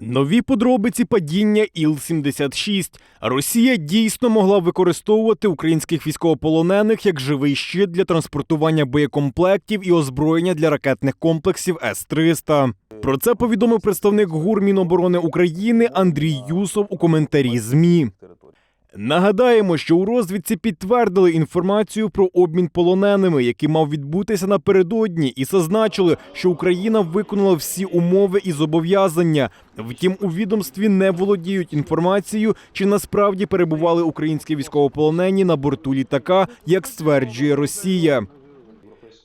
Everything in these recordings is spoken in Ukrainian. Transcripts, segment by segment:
Нові подробиці падіння Іл-76. Росія дійсно могла використовувати українських військовополонених як живий щит для транспортування боєкомплектів і озброєння для ракетних комплексів С-300. Про це повідомив представник ГУР Міноборони України Андрій Юсов у коментарі ЗМІ. Нагадаємо, що у розвідці підтвердили інформацію про обмін полоненими, який мав відбутися напередодні, і зазначили, що Україна виконала всі умови і зобов'язання. Втім, у відомстві не володіють інформацією, чи насправді перебували українські військовополонені на борту літака, як стверджує Росія.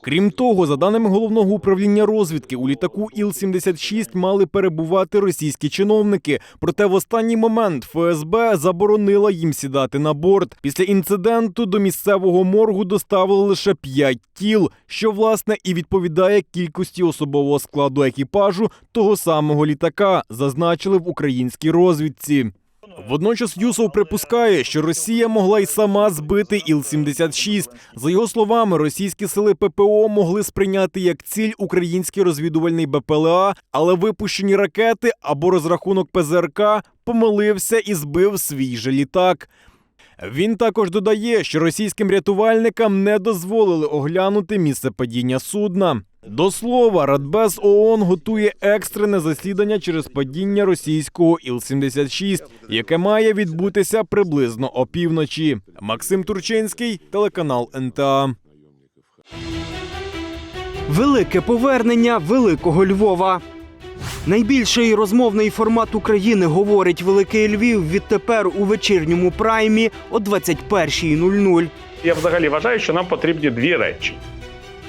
Крім того, за даними головного управління розвідки, у літаку Іл-76 мали перебувати російські чиновники. Проте в останній момент ФСБ заборонила їм сідати на борт. Після інциденту до місцевого моргу доставили лише п'ять тіл, що власне і відповідає кількості особового складу екіпажу того самого літака, зазначили в українській розвідці. Водночас Юсов припускає, що Росія могла й сама збити Іл-76. За його словами, російські сили ППО могли сприйняти як ціль український розвідувальний БПЛА, але випущені ракети або розрахунок ПЗРК помилився і збив свій же літак. Він також додає, що російським рятувальникам не дозволили оглянути місце падіння судна. До слова, Радбез ООН готує екстрене засідання через падіння російського Іл-76, яке має відбутися приблизно опівночі. Максим Турчинський, телеканал НТА. Велике повернення великого Львова. Найбільший розмовний формат України говорить Великий Львів відтепер у вечірньому праймі о 21.00. Я взагалі вважаю, що нам потрібні дві речі: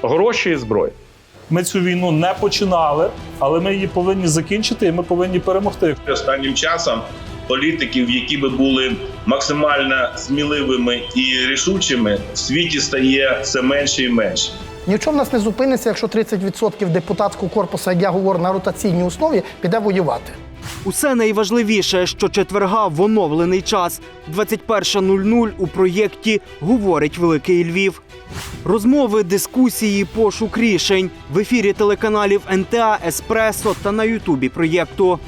гроші і зброя. Ми цю війну не починали, але ми її повинні закінчити, і ми повинні перемогти. останнім часом політиків, які би були максимально сміливими і рішучими, в світі стає все менше і менше. Нічого в нас не зупиниться, якщо 30% депутатського корпусу, як я говорю, на ротаційній основі піде воювати. Усе найважливіше, що четверга в оновлений час 21.00 у проєкті Говорить Великий Львів. Розмови, дискусії, пошук рішень в ефірі телеканалів НТА, Еспресо та на Ютубі проєкту.